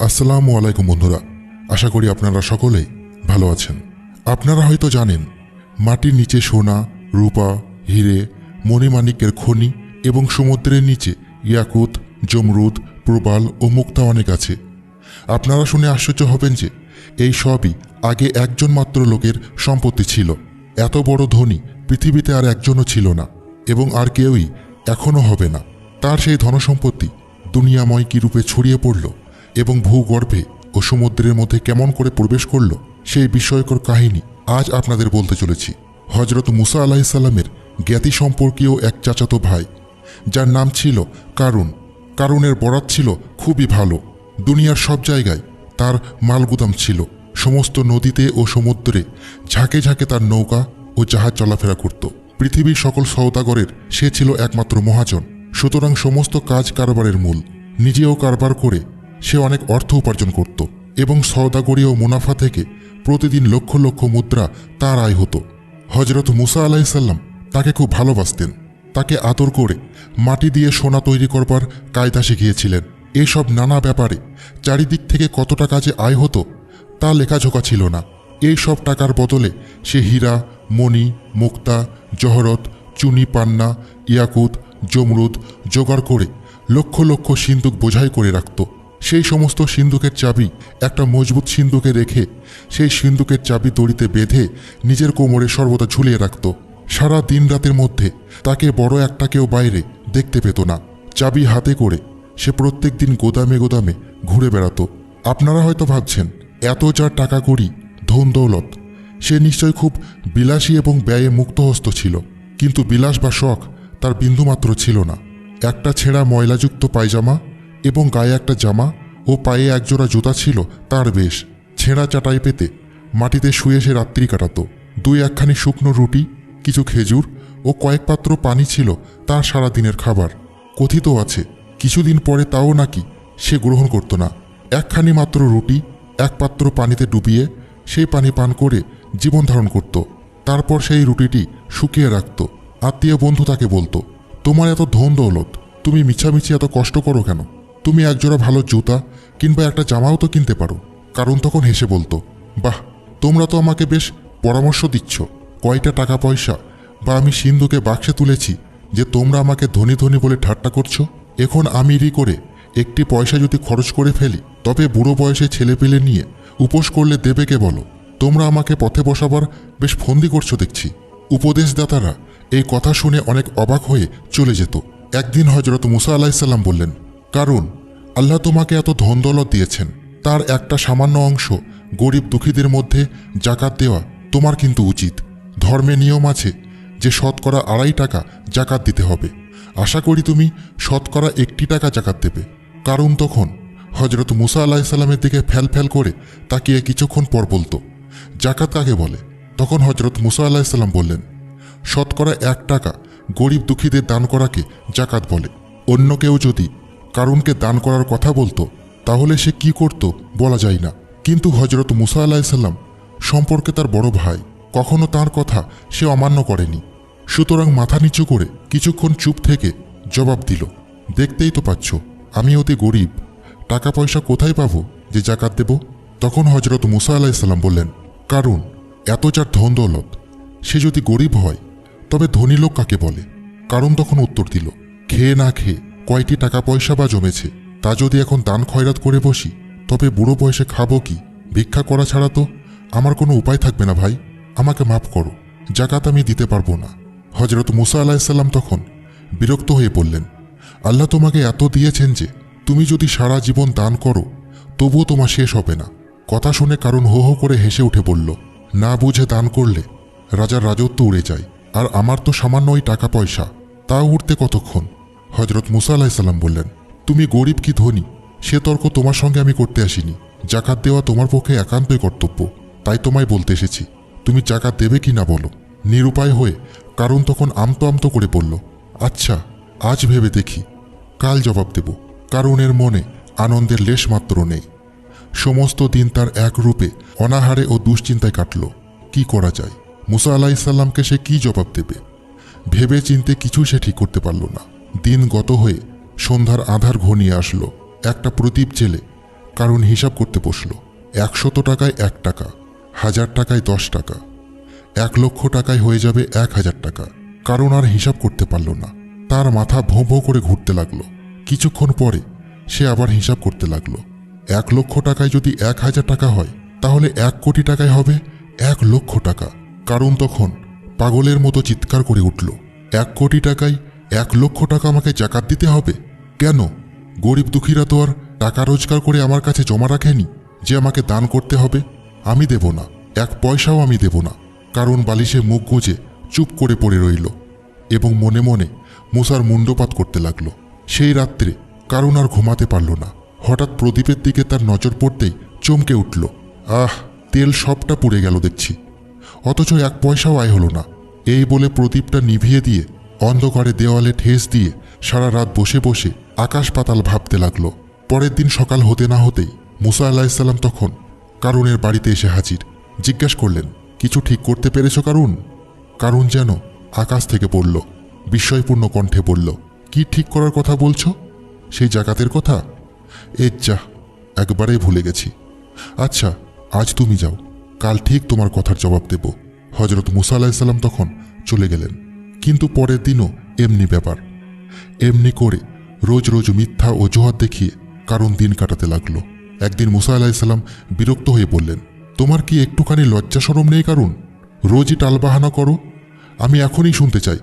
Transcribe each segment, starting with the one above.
আসসালামু আলাইকুম বন্ধুরা, আশা করি আপনারা সকলেই ভালো আছেন। আপনারা হয়তো জানেন, মাটির নিচে সোনা, রূপা, হিরে, মণিমাণিক্যের খনি এবং সমুদ্রের নিচে ইয়াকুত, জমরুদ, প্রবাল ও মুক্তা অনেক আছে। আপনারা শুনে আশ্চর্য হবেন যে, এই সবই আগে একজন মাত্র লোকের সম্পত্তি ছিল। এত বড় ধনী পৃথিবীতে আর একজনও ছিল না এবং আর কেউই এখনও হবে না। তার সেই ধনসম্পত্তি দুনিয়াময় কি রূপে ছড়িয়ে পড়ল? এবং ভূগর্ভে ও সমুদ্রের মধ্যে কেমন করে প্রবেশ করল সেই বিস্ময়কর কাহিনী আজ আপনাদের বলতে চলেছি। হজরত মুসা আলাহিসাল্লামের জ্ঞাতি সম্পর্কীয় এক চাচাতো ভাই, যার নাম ছিল কারুন। কারুনের বরাত ছিল খুবই ভালো। দুনিয়ার সব জায়গায় তার মালগুদাম ছিল। সমস্ত নদীতে ও সমুদ্রে ঝাঁকে ঝাঁকে তার নৌকা ও জাহাজ চলাফেরা করত। পৃথিবীর সকল সৌদাগরের সে ছিল একমাত্র মহাজন। সুতরাং সমস্ত কাজ কারবারের মূল। নিজেও কারবার করে সে অনেক অর্থ উপার্জন করত এবং সৌদাগরি ও মুনাফা থেকে প্রতিদিন লক্ষ লক্ষ মুদ্রা তার আয় হতো। হজরত মুসা আলাইসাল্লাম তাকে খুব ভালোবাসতেন। তাকে আদর করে মাটি দিয়ে সোনা তৈরি করবার কায়দা শিখিয়েছিলেন। এসব নানা ব্যাপারে চারিদিক থেকে কতটা কাজে আয় হতো তা লেখাঝোকা ছিল না। এই সব টাকার বদলে সে হীরা, মণি, মুক্তা, জহরত, চুনি, পান্না, ইয়াকুত, জমরুদ, জোগাড় করে লক্ষ লক্ষ সিন্দুক বোঝাই করে রাখত। সেই সমস্ত সিন্দুকের চাবি একটা মজবুত সিন্দুকে রেখে সেই সিন্দুকের চাবি দড়িতে বেঁধে নিজের কোমরে সর্বদা ঝুলিয়ে রাখত। সারা দিন রাতের মধ্যে তাকে বড় একটা কেউ বাইরে দেখতে পেত না। চাবি হাতে করে সে প্রত্যেক দিন গোদামে গোদামে ঘুরে বেড়াতো। আপনারা হয়তো ভাবছেন, এত যার টাকা করি ধন দৌলত, সে নিশ্চয় খুব বিলাসী এবং ব্যয়ে মুক্তহস্ত ছিল। কিন্তু বিলাস বা শখ তার বিন্দুমাত্র ছিল না। একটা ছেঁড়া ময়লাযুক্ত পায়জামা এবং গায়ে একটা জামা ও পায়ে একজোড়া জুতা ছিল তার বেশ। ছেঁড়া চাটাই পেতে মাটিতে শুয়ে সে রাত্রি কাটাতো। দুই একখানি শুকনো রুটি, কিছু খেজুর ও কয়েক পাত্র পানি ছিল তার সারা দিনের খাবার। কথিত আছে, কিছুদিন পরে তাও নাকি সে গ্রহণ করত না। একখানি মাত্র রুটি, এক পাত্র পানিতে ডুবিয়ে সেই পানি পান করে জীবন ধারণ করত। তারপর সেই রুটিটি শুকিয়ে রাখত। আত্মীয় বন্ধু তাকে বলতো, তোমার এত ধন দৌলত, তুমি মিছামিছি এত কষ্ট করো কেন? তুমি একজোড়া ভালো জুতা কিংবা একটা জামাও তো কিনতে পারো। কারণ তখন হেসে বলতো, বাহ, তোমরা তো আমাকে বেশ পরামর্শ দিচ্ছ। কয়টা টাকা পয়সা বা আমি সিন্ধুকে বাক্সে তুলেছি যে তোমরা আমাকে ধনী ধনী বলে ঠাট্টা করছ? এখন আমি রি করে একটি পয়সা যদি খরচ করে ফেলি, তবে বুড়ো বয়সে ছেলে পেলে নিয়ে উপোস করলে দেবে কে বলো? তোমরা আমাকে পথে বসাবার বেশ ফন্দি করছ দেখছি। উপদেশদাতারা এই কথা শুনে অনেক অবাক হয়ে চলে যেত। একদিন হজরত মুসা আলাহিসাল্লাম বললেন, কারণ আল্লাহ তোমাকে এত ধন দৌলত দিয়েছেন। তার একটা সামান্য অংশ গরিব দুঃখীদের মধ্যে জাকাত দেওয়া তোমার কিন্তু উচিত। ধর্মে নিয়ম আছে যে শতকরা আড়াই টাকা জাকাত দিতে হবে। আশা করি তুমি শতকরা একটি টাকা জাকাত দেবে। কারণ তখন হজরত মুসা আলাহিসাল্লামের দিকে ফ্যাল ফ্যাল করে তাকিয়ে কিছুক্ষণ পর বলতো, জাকাত কাকে বলে? তখন হজরত মুসা আলাহিসাল্লাম বললেন, শতকরা এক টাকা গরিব দুঃখীদের দান করাকে জাকাত বলে। অন্য কেউ যদি কারুনকে দান করার কথা বলতো, তাহলে সে কি করত বলা যায় না। কিন্তু হজরত মুসা আলাহিসাল্লাম সম্পর্কে তার বড় ভাই, কখনো তার কথা সে অমান্য করেনি। সুতরাং মাথা নিচু করে কিছুক্ষণ চুপ থেকে জবাব দিল, দেখতেই তো পাচ্ছ, আমি অতি গরিব টাকা পয়সা কোথায় পাবো যে জাকাত দেব? তখন হজরত মুসা আলাহিসাল্লাম বললেন কারণ এত যার ধন দৌলত, সে যদি গরিব হয়, তবে ধনী লোক কাকে বলে? কারণ তখন উত্তর দিল, খেয়ে না খেয়ে। কয়টি টাকা পয়সা বা জমেছে, তা যদি এখন দান খয়রাত করে বসি, তবে বুড়ো বয়সে খাব কি? ভিক্ষা করা ছাড়া তো আমার কোনো উপায় থাকবে না ভাই। আমাকে মাফ করো, জাকাত আমি দিতে পারব না। হজরত মুসা আলাহিসাল্লাম তখন বিরক্ত হয়ে বললেন, আল্লাহ তোমাকে এত দিয়েছেন যে, তুমি যদি সারা জীবন দান করো, তবুও তোমার শেষ হবে না। কথা শুনে কারণ হো হো করে হেসে উঠে বলল, না বুঝে দান করলে রাজার রাজত্ব উড়ে যায়, আর আমার তো সামান্য ওই টাকা পয়সা, তা উঠতে কতক্ষণ? হজরত মুসা আলাহিসাল্লাম বললেন, তুমি গরিব কি ধনী? সে তর্ক তোমার সঙ্গে আমি করতে আসিনি। জাকাত দেওয়া তোমার পক্ষে একান্তই কর্তব্য। তাই তোমায় বলতে এসেছি, তুমি জাকাত দেবে কি না বলো। নিরুপায় হয়ে কারণ তখন আমতো আমতো করে বলল আচ্ছা আজ ভেবে দেখি। কাল জবাব দেব। কারণের মনে আনন্দের লেশ মাত্র নেই। সমস্ত দিন তার এক রূপে অনাহারে ও দুশ্চিন্তায় কাটল। কি করা যায়? মুসা আলাহিসাল্লামকে সে কি জবাব দেবে? ভেবে চিনতে কিছু সে ঠিক করতে পারল না। দিন গত হয়ে সন্ধ্যার আধার ঘনিয়ে আসলো একটা প্রদীপ জেলে, কারণ হিসাব করতে বসল, একশত টাকায় এক টাকা, হাজার টাকায় দশ টাকা, এক লক্ষ টাকায় হয়ে যাবে এক হাজার টাকা। কারণ আর হিসাব করতে পারল না। তার মাথা ভোঁ ভোঁ করে ঘুরতে লাগল। কিছুক্ষণ পরে সে আবার হিসাব করতে লাগল। এক লক্ষ টাকায় যদি এক হাজার টাকা হয়, তাহলে এক কোটি টাকায় হবে এক লক্ষ টাকা। কারণ তখন পাগলের মতো চিৎকার করে উঠল। এক কোটি টাকায় এক লক্ষ টাকা আমাকে জাকাত দিতে হবে। কেন? গরিব দুঃখীরা তো আর টাকা রোজগার করে আমার কাছে জমা রাখেনি, যে আমাকে দান করতে হবে। আমি দেব না, এক পয়সাও আমি দেব না, কারণ বালিশে মুখ গুঁজে চুপ করে পড়ে রইল এবং মনে মনে মুসার মুন্ডপাত করতে লাগল। সেই রাত্রে কারণ আর ঘুমাতে পারল না। হঠাৎ প্রদীপের দিকে তার নজর পড়তেই চমকে উঠল। আহ, তেল সবটা পুড়ে গেল দেখছি। অথচ এক পয়সাও আয় হলো না। এই বলে প্রদীপটা নিভিয়ে দিয়ে অন্ধকারে দেওয়ালে ঠেস দিয়ে সারা রাত বসে বসে আকাশ পাতাল ভাবতে লাগল। পরের দিন সকাল হতে না হতেই মুসা আলাহিসাল্লাম তখন কারুনের বাড়িতে এসে হাজির। জিজ্ঞেস করলেন, কিছু ঠিক করতে পেরেছ কারুন? কারুন যেন আকাশ থেকে পড়ল, বিস্ময়পূর্ণ কণ্ঠে বলল, কি ঠিক করার কথা বলছো? সেই জাকাতের কথা? এ যা একবারেই ভুলে গেছি। আচ্ছা আজ তুমি যাও, কাল ঠিক তোমার কথার জবাব দেব। হজরত মুসা আলাহিসাল্লাম তখন চলে গেলেন। কিন্তু পরের দিনও এমনি ব্যাপার। এমনি করে রোজ রোজ মিথ্যা অজুহাত দেখিয়ে কারণ দিন কাটাতে লাগল। একদিন মুসা আলাহিসাল্লাম বিরক্ত হয়ে বললেন, তোমার কি একটুখানি লজ্জা সরম নেই কারণ? রোজই টালবাহানা করো। আমি এখনই শুনতে চাই,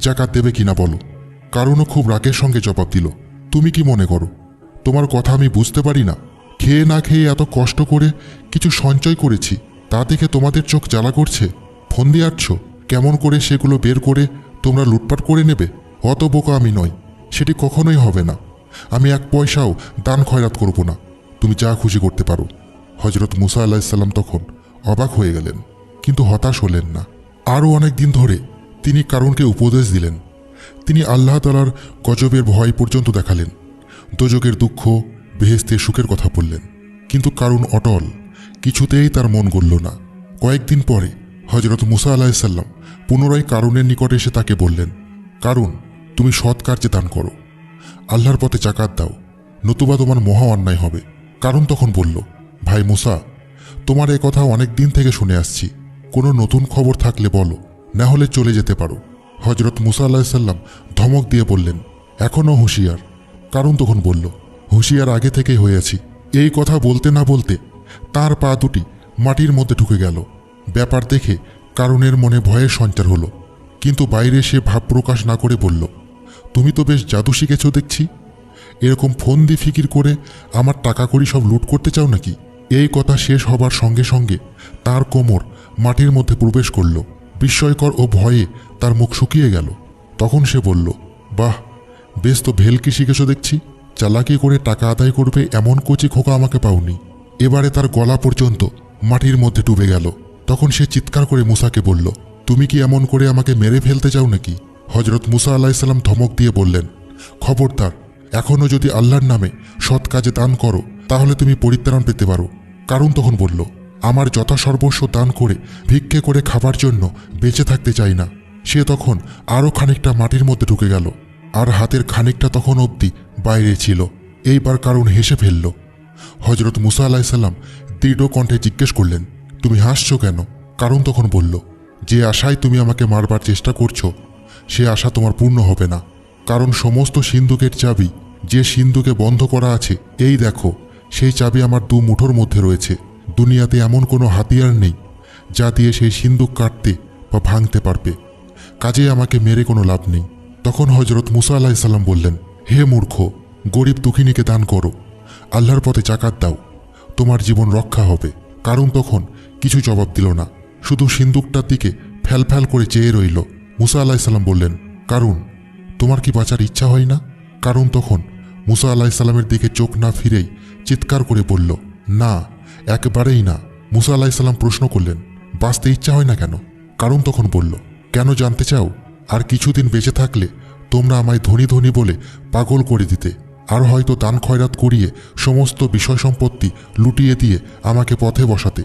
জাকাত দেবে কিনা বলো। কারণও খুব রাগের সঙ্গে জবাব দিল, তুমি কি মনে করো? তোমার কথা আমি বুঝতে পারি না। খেয়ে না খেয়ে এত কষ্ট করে কিছু সঞ্চয় করেছি, তা দেখে তোমাদের চোখ জ্বালা করছে? ফোন দিয়ে আটছ? কেমন করে সেগুলো বের করে তোমরা লুটপাট করে নেবে? অত বোকা আমি নই। সেটি কখনোই হবে না। আমি এক পয়সাও দান খয়রাত করব না। তুমি যা খুশি করতে পারো। হজরত মুসা আলাহিসাল্লাম তখন অবাক হয়ে গেলেন, কিন্তু হতাশ হলেন না। আরও অনেক দিন ধরে তিনি কারণকে উপদেশ দিলেন। তিনি আল্লাহ তালার গজবের ভয় পর্যন্ত দেখালেন। দোজকের দুঃখ বেহেস্তের সুখের কথা বললেন। কিন্তু কারণ অটল, কিছুতেই তার মন গড়ল না। কয়েকদিন পরে হজরত মুসা আলাহিসাল্লাম পুনরায় কারুনের নিকটে এসে তাকে বললেন কারণ তুমি সৎ কার্যে দান করো। আল্লাহর পথে চাকাত দাও। নতুবা তোমার মহা অন্যায় হবে। কারণ তখন বলল, ভাই মুসা, তোমার এ কথা অনেক দিন থেকে শুনে আসছি। কোনো নতুন খবর থাকলে বলো, না হলে চলে যেতে পারো। হজরত মুসা আলাহিসাল্লাম ধমক দিয়ে বললেন এখনও হুঁশিয়ার। কারণ তখন বলল, হুঁশিয়ার আগে থেকেই হয়েছি এই কথা বলতে না বলতে তার পা দুটি মাটির মধ্যে ঢুকে গেল। ব্যাপার দেখে কারণের মনে ভয়ের সঞ্চার হলো। কিন্তু বাইরে সে ভাব প্রকাশ না করে বলল, তুমি তো বেশ জাদু শিখেছ দেখছি। এরকম ফোন দিয়ে ফিকির করে আমার টাকা করি সব লুট করতে চাও নাকি? এই কথা শেষ হবার সঙ্গে সঙ্গে তার কোমর মাটির মধ্যে প্রবেশ করল। বিস্ময়কর ও ভয়ে তার মুখ শুকিয়ে গেল। তখন সে বলল, বাহ, বেশ তো ভেলকি শিখেছ দেখছি। চালাকি করে টাকা আদায় করবে এমন কচি খোকা আমাকে পাওনি। এবারে তার গলা পর্যন্ত মাটির মধ্যে ডুবে গেল। তখন সে চিৎকার করে মুসাকে বলল, তুমি কি এমন করে আমাকে মেরে ফেলতে চাও নাকি? হজরত মুসা আলাহিসাল্লাম ধমক দিয়ে বললেন, খবরদার এখনও যদি আল্লাহর নামে সৎ কাজে দান করো, তাহলে তুমি পরিত্রাণ পেতে পারো। কারণ তখন বলল, আমার যথাসর্বস্ব দান করে, ভিক্ষে করে খাবার জন্য বেঁচে থাকতে চাই না। সে তখন আরও খানিকটা মাটির মধ্যে ঢুকে গেল, আর হাতের খানিকটা তখন অবধি বাইরে ছিল। এইবার কারণ হেসে ফেলল। হজরত মুসা আলাহিসাল্লাম দৃঢ় কণ্ঠে জিজ্ঞেস করলেন তুমি হাসছো কেন? কারণ তখন বলল, যে আশায় তুমি আমাকে মারবার চেষ্টা করছ, সে আশা তোমার পূর্ণ হবে না। কারণ সমস্ত সিন্ধুকের চাবি, যে সিন্ধুকে বন্ধ করা আছে, এই দেখো, সেই চাবি আমার দু মুঠোর মধ্যে রয়েছে। দুনিয়াতে এমন কোনো হাতিয়ার নেই, যা দিয়ে সেই সিন্ধুক কাটতে বা ভাঙতে পারবে। কাজে আমাকে মেরে কোনো লাভ নেই। তখন হজরত মুসা আলাহিসাল্লাম বললেন, হে মূর্খ, গরিব দুঃখিনীকে দান করো। আল্লাহর পথে চাকাত দাও। তোমার জীবন রক্ষা হবে। কারণ তখন কিছু জবাব দিল না। শুধু সিন্দুকটার দিকে ফ্যাল ফ্যাল করে চেয়ে রইল। মুসা আলাহিসাল্লাম বললেন, কারণ, তোমার কি বাঁচার ইচ্ছা হয় না? কারণ তখন মুসা আলাহিসাল্লামের দিকে চোখ না ফিরেই চিৎকার করে বলল, না, একবারেই না। মুসা আলাহিসাল্লাম প্রশ্ন করলেন, বাঁচতে ইচ্ছা হয় না কেন? কারণ তখন বলল, কেন জানতে চাও? আর কিছুদিন বেঁচে থাকলে তোমরা আমায় ধনী ধনী বলে পাগল করে দিতে। আর হয়তো দান খয়রাত করিয়ে সমস্ত বিষয় সম্পত্তি লুটিয়ে দিয়ে আমাকে পথে বসাতে।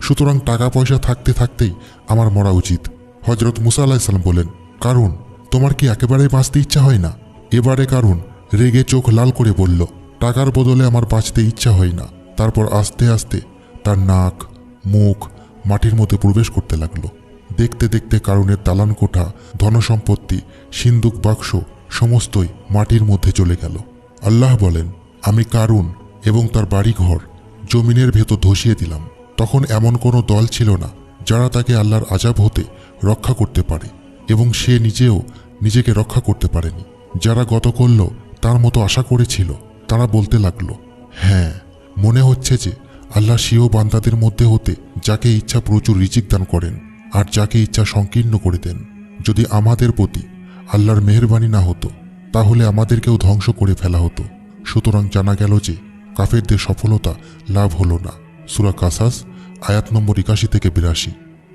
সুতরাং টাকা পয়সা থাকতে থাকতেই আমার মরা উচিত। হজরত মুসা আলাহিসাল্লাম বলেন কারণ তোমার কি একেবারেই বাঁচতে ইচ্ছা হয় না? এবারে কারণ রেগে চোখ লাল করে বলল, টাকার বদলে আমার বাঁচতে ইচ্ছা হয় না। তারপর আস্তে আস্তে তার নাক, মুখ মাটির মধ্যে প্রবেশ করতে লাগল। দেখতে দেখতে কারণের দালান কোঠা, ধনসম্পত্তি, সিন্দুক বাক্স সমস্তই মাটির মধ্যে চলে গেল। আল্লাহ বলেন, আমি কারুন এবং তার বাড়িঘর জমিনের ভেতর ধসিয়ে দিলাম। তখন এমন কোনো দল ছিল না যারা তাকে আল্লাহর আজাব হতে রক্ষা করতে পারে এবং সে নিজেও নিজেকে রক্ষা করতে পারেনি। যারা গত করল, তার মতো আশা করেছিল। তারা বলতে লাগল হ্যাঁ মনে হচ্ছে যে আল্লাহ সিও বান্দাদের মধ্যে হতে যাকে ইচ্ছা প্রচুর রিজিক দান করেন আর যাকে ইচ্ছা সংকীর্ণ করে দেন। যদি আমাদের প্রতি আল্লাহর মেহরবানি না হতো তাহলে আমাদেরকেও ধ্বংস করে ফেলা হতো। সুতরাং জানা গেল যে, কাফেরদের সফলতা লাভ হলো না। সুরা কাসাস, আয়াত নম্বর একাশি থেকে বিরাশি।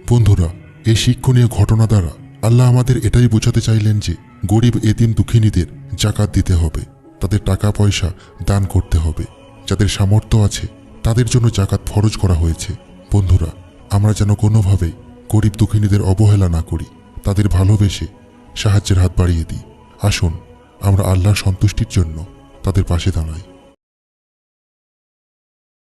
বন্ধুরা, এই শিক্ষণীয় ঘটনা দ্বারা আল্লাহ আমাদের এটাই বোঝাতে চাইলেন যে, গরিব এতিম দুঃখিনীদের জাকাত দিতে হবে, তাদের টাকা পয়সা দান করতে হবে, যাদের সামর্থ্য আছে, তাদের জন্য জাকাত ফরজ করা হয়েছে। বন্ধুরা, আমরা যেন কোনোভাবেই গরিব দুঃখিনীদের অবহেলা না করি, তাদের ভালোবেসে সাহায্যের হাত বাড়িয়ে দিই। আসুন আমরা আল্লাহর সন্তুষ্টির জন্য তাদের পাশে দাঁড়াই।